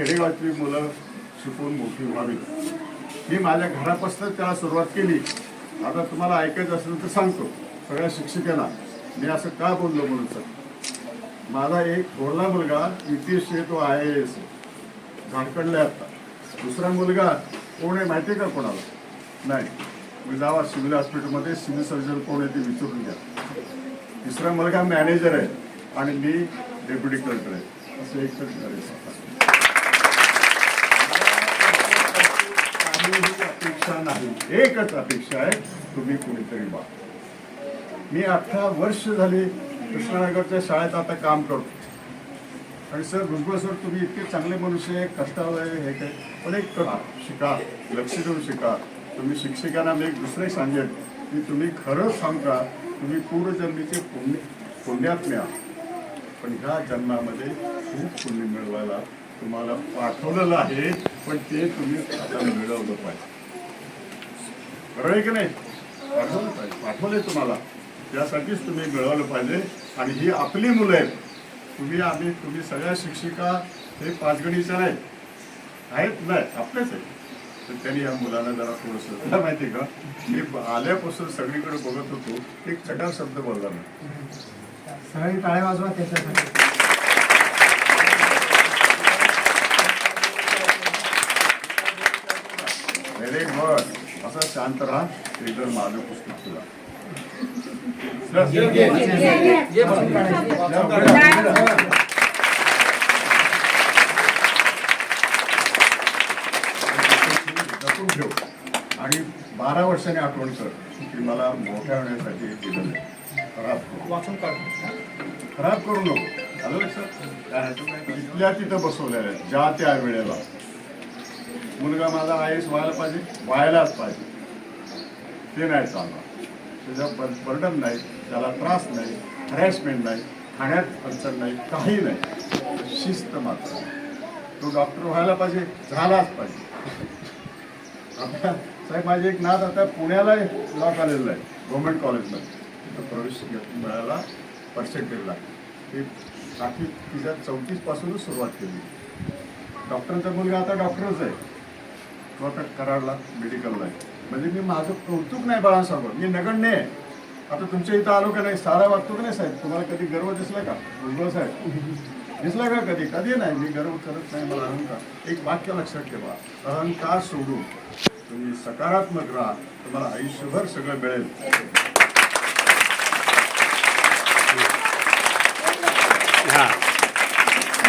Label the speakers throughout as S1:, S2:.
S1: खेडेगावातली मुलं शिकून मोठी व्हावी. मी माझ्या घरापासूनच त्याला सुरुवात केली. आता तुम्हाला ऐकायचं असेल तर सांगतो. सगळ्या शिक्षिकेला. मी असं का बोललो म्हणून सर? माझा एक थोरला मुलगा युपीएससी आहे तो आय ए एस झारखंडला आहे आता. दुसरा मुलगा कोण आहे माहिती आहे का कोणाला? नाही. मी जावा सिव्हिल हॉस्पिटलमध्ये सिव्हिल सर्जन कोण आहे ते विचारून घ्या. तिसरा मुलगा मॅनेजर आहे. आणि मी डेप्युटी कलेक्टर आहे. असं एक करायचं माझी एकच अपेक्षा आहे तुम्ही कुणीतरी बा. मी अठरा वर्ष झाली कृष्णानगरच्या शाळेत आता काम करतो. आणि सर भुजबळ सर तुम्ही इतके चांगले मनुष्य आहे कष्टाळ आहे हे काय? पण एक करा शिका लक्ष देऊन शिका. तुम्ही शिक्षकांना मी एक दुसरे सांगेन की तुम्ही खरंच सांगता तुम्ही पूर्वजन्मीचे पुण्य पुण्यात आहात. पण ह्या जन्मामध्ये खूप पुण्य मिळवायला तुम्हाला पाठवलेलं आहे पण ते तुम्ही आता मिळवलं पाहिजे. बरोबर आहे की नाही? पाठवलं पाहिजे. पाठवले तुम्हाला. त्यासाठीच तुम्ही मिळवलं पाहिजे. आणि ही आपली मुलं आहेत. तुम्ही आम्ही तुम्ही सगळ्या शिक्षिका हे पाचगणीच्या नाही आहेत नाही आपलेच आहेत. तर त्यांनी या मुलांना जरा थोडंसं तुला माहिती आहे का? मी आल्यापासून सगळीकडे बघत होतो. एक चटार शब्द बोलला नाही
S2: सगळी टाळे वाजवा त्याच्यासाठी.
S1: व्हेरी गुड असं शांत राहा एकदम माझं पुस्तक तुला. जपून ठेव. आणि बारा वर्षांनी आठवण कर की मला मोठ्या होण्यासाठी दिलं. खराब.
S2: वाचून काढ.
S1: खराब करू नको. आलं लक्षात? तिथल्या तिथं बसवलेलं आहे. ज्या त्या वेळेला. मुलगा माझा आय एस व्हायला पाहिजे व्हायलाच पाहिजे. ते नाही चालणार. त्याचा बर्डन नाही त्याला त्रास नाही हरॅसमेंट नाही खाण्यात अडचण नाही काही नाही. शिस्त मात्र तो डॉक्टर व्हायला पाहिजे झालाच पाहिजे. आता साहेब माझे एक नाद आता पुण्याला लॉ कॉलेजला आहे गव्हर्मेंट कॉलेजमध्ये. तिथं प्रवेश मिळायला मिळाला पर्सेंटेजला ते बाकी तिच्या चौतीसपासूनच सुरुवात केली. डॉक्टरचा मुलगा आता डॉक्टरच आहे. तो आता कराडला मेडिकलला आहे. म्हणजे मी माझं कौतुक नाही बाळासाहेब. मी नगण्य आहे. आता तुमच्या इथं आलो का नाही सारा वागतो का नाही साहेब? तुम्हाला कधी गर्व दिसला का? भुजबळ साहेब. दिसला का कधी? कधी नाही. मी गर्व करत नाही मला अहंकार. एक वाक्य लक्षात ठेवा. अहंकार सोडून तुम्ही सकारात्मक राहा. तुम्हाला आयुष्यभर सगळं मिळेल.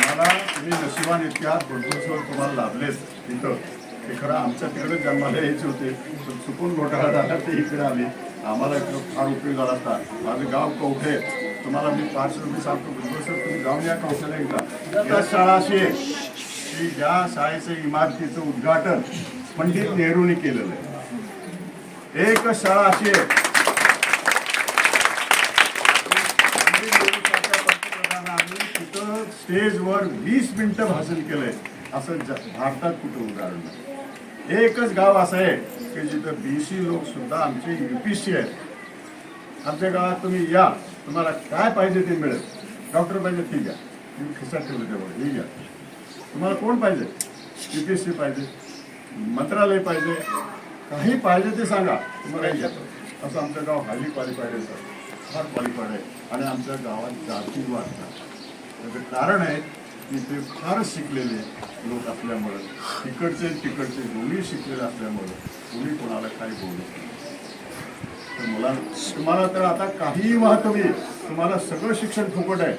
S1: मला तुम्ही नशिबाने इतक्या बंधुत्व तुम्हाला लाभलेच तिथं ते खरं आमच्या तिकडे जन्माला यायचे होते. चुकून घोटाळा झाला ते इकडे आले आम्हाला इकडं फार उपयोग झाला असता. माझं गाव कवठे. तुम्हाला मी पाच रुपये सांगतो. सर तुम्ही जाऊन या कवठ्याला एकदा. त्या शाळा अशी आहे. की ज्या शाळेचं इमारतीचं उद्घाटन पंडित नेहरूने केलेलं आहे. एक शाळा अशी आहे. स्टेजवर वीस मिनिटं भाषण केलंय. असं ज- भारतात कुठं उदाहरण नाही. एकच गाव असं आहे की जिथं बीसी लोक सुद्धा आमचे युपीसी आहेत. आमच्या गावात तुम्ही या तुम्हाला काय पाहिजे ते मिळेल. डॉक्टर पाहिजे ठीक घ्या. तुम्ही खिसा ठेवलं तेवढं हे घ्या. तुम्हाला कोण पाहिजे? युपीएससी पाहिजे मंत्रालय पाहिजे काही पाहिजे ते सांगा. तुम्हाला घ्या असं आमचं गाव हायली क्वालिफाईड आहे सर फार क्वालिफाईड आहे. आणि आमच्या गावात जातीवाद. त्याचं कारण आहे की ते फारच शिकलेले लोक असल्यामुळं तिकडचे तिकडचे दोन्ही शिकलेले असल्यामुळं कोणी कोणाला काही बोलत नाही. तर मला तुम्हाला तर आता काहीही वाहतवी तुम्हाला सगळं शिक्षण फुकट आहे.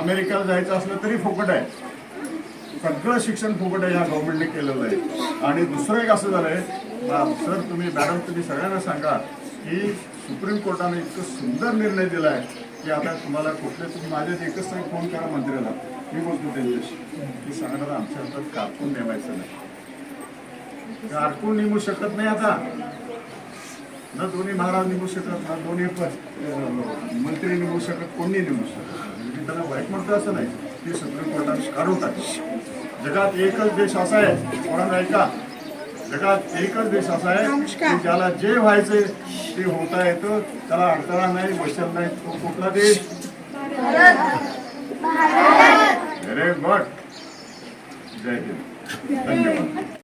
S1: अमेरिकेला जायचं असलं तरी फुकट आहे. सगळं शिक्षण फुकट आहे या गव्हर्नमेंटने केलेलं आहे. आणि दुसरं एक असं झालंय आहे सर तुम्ही मॅडम तुम्ही सगळ्यांना सांगा की सुप्रीम कोर्टाने इतकं सुंदर निर्णय दिला आहे की आता तुम्हाला कुठले तुम्ही माझ्यात एकच फोन करा मंत्र्याला. मी बोलतो त्यांच्याशी की सांगणार आमच्या हातात कारकून नेमायचं नाही कारकून नेमू शकत नाही आता न दोन्ही महाराज निघू शकत ना दोन्ही मंत्री निघू शकत कोणी निघू शकत म्हणजे त्यांना वाईट म्हणतो असं नाही की सुप्रीम कोर्टाने काढून टाकलं जगात एकच देश असा आहे कोणाला ऐका जगात एकच देश असा आहे की ज्याला जे व्हायचंय ते होता येतं त्याला अडथळा नाही वचन नाही तो कुठला देश व्हेरी गुड जय हिंद धन्यवाद